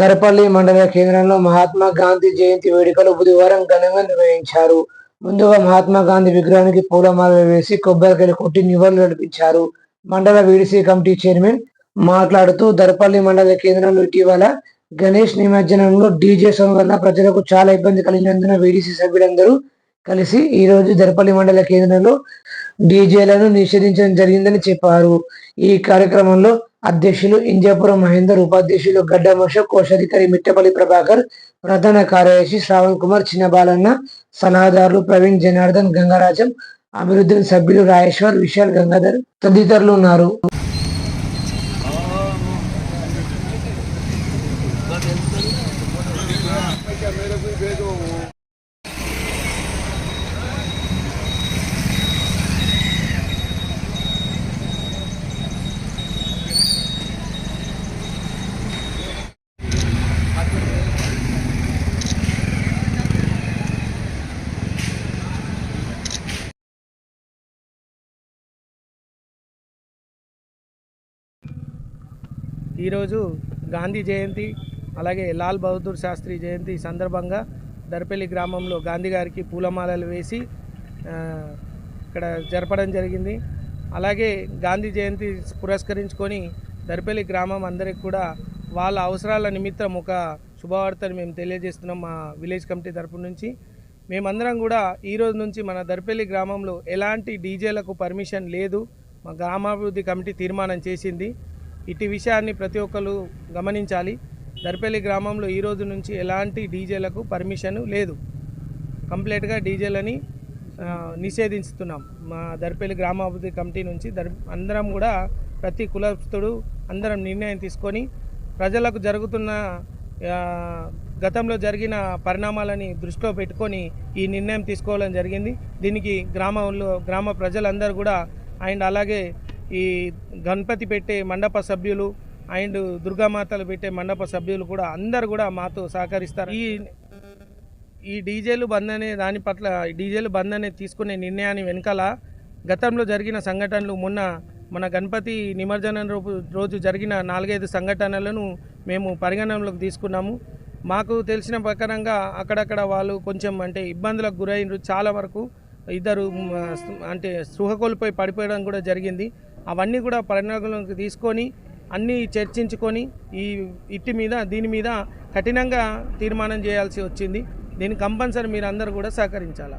దరపల్లి మండల కేంద్రంలో మహాత్మా గాంధీ జయంతి వేడుకలు బుధవారం ఘనంగా నిర్వహించారు. ముందుగా మహాత్మా గాంధీ విగ్రహానికి పూలమాల వేసి కొబ్బరికాయలు కొట్టి నివాళులు అర్పించారు. మండల వీడిసి కమిటీ చైర్మన్ మాట్లాడుతూ దరపల్లి మండల కేంద్రంలో ఇటీవల గణేష్ నిమజ్జనంలో డీజే సౌండ్ వల్ల ప్రజలకు చాలా ఇబ్బంది కలిగినందున వీడిసి సభ్యులందరూ కలిసి ఈరోజు దర్పల్లి మండల కేంద్రంలో డీజేలను నిషేధించడం జరిగిందని చెప్పారు. ఈ కార్యక్రమంలో అధ్యక్షులు ఇంజాపురం మహేందర్ ఉపాధ్యక్షులు గడ్డ అశోక్ కోశాధికారి మిట్టపల్లి ప్రభాకర్ ప్రధాన కార్యదర్శి శ్రావణ్ కుమార్ చిన్నబాలన్న సలహాదారులు ప్రవీణ్ జనార్దన్ గంగరాజం అభివృద్ధి సభ్యులు రాయేశ్వర్ విశాల్ గంగాధర్ తదితరులు ఉన్నారు. ఈరోజు గాంధీ జయంతి అలాగే లాల్ బహదూర్ శాస్త్రి జయంతి సందర్భంగా దర్పల్లి గ్రామంలో గాంధీ గారికి పూలమాలలు వేసి ఇక్కడ జరపడం జరిగింది. అలాగే గాంధీ జయంతి పురస్కరించుకొని దర్పల్లి గ్రామం అందరికి కూడా వాళ్ళ అవసరాల నిమిత్తం ఒక శుభవార్తను మేము తెలియజేస్తున్నాం మా విలేజ్ కమిటీ తరపు నుంచి. మేమందరం కూడా ఈ రోజు నుంచి మన దర్పల్లి గ్రామంలో ఎలాంటి డీజేలకు పర్మిషన్ లేదు మా గ్రామాభివృద్ధి కమిటీ తీర్మానం చేసింది. ఇటు విషయాన్ని ప్రతి ఒక్కరు గమనించాలి. దర్పల్లి గ్రామంలో ఈ రోజు నుంచి ఎలాంటి డీజేలకు పర్మిషన్ లేదు. కంప్లీట్గా డీజేలని నిషేధిస్తున్నాం మా దర్పల్లి గ్రామాభివృద్ధి కమిటీ నుంచి దర్ అందరం కూడా ప్రతి కులస్తుడు అందరం నిర్ణయం తీసుకొని ప్రజలకు జరుగుతున్న గతంలో జరిగిన పరిణామాలని దృష్టిలో పెట్టుకొని ఈ నిర్ణయం తీసుకోవడం జరిగింది. దీనికి గ్రామంలో గ్రామ ప్రజలందరూ కూడా అండ్ అలాగే ఈ గణపతి పెట్టే మండప సభ్యులు అండ్ దుర్గామాతలు పెట్టే మండప సభ్యులు కూడా అందరు కూడా మాతో సహకరిస్తారు. ఈ ఈ డీజేలు బంద్ అనే దాని పట్ల ఈ డీజేలు బంద్ అనే తీసుకునే నిర్ణయాన్ని వెనకాల గతంలో జరిగిన సంఘటనలు మొన్న మన గణపతి నిమజ్జనం రోజు రోజు జరిగిన నాలుగైదు సంఘటనలను మేము పరిగణనలోకి తీసుకున్నాము. మాకు తెలిసిన ప్రకారంగా అక్కడక్కడ వాళ్ళు కొంచెం అంటే ఇబ్బందులకు గురైనరు చాలా వరకు. ఇద్దరు అంటే స్పృహ కోల్పోయి పడిపోయడం కూడా జరిగింది. అవన్నీ కూడా పరిగణనలోకి తీసుకొని అన్నీ చర్చించుకొని ఈ ఇట్టి మీద దీని మీద కఠినంగా తీర్మానం చేయాల్సి వచ్చింది. దీనికి కంపల్సరీ మీరు అందరూ కూడా సహకరించాలి?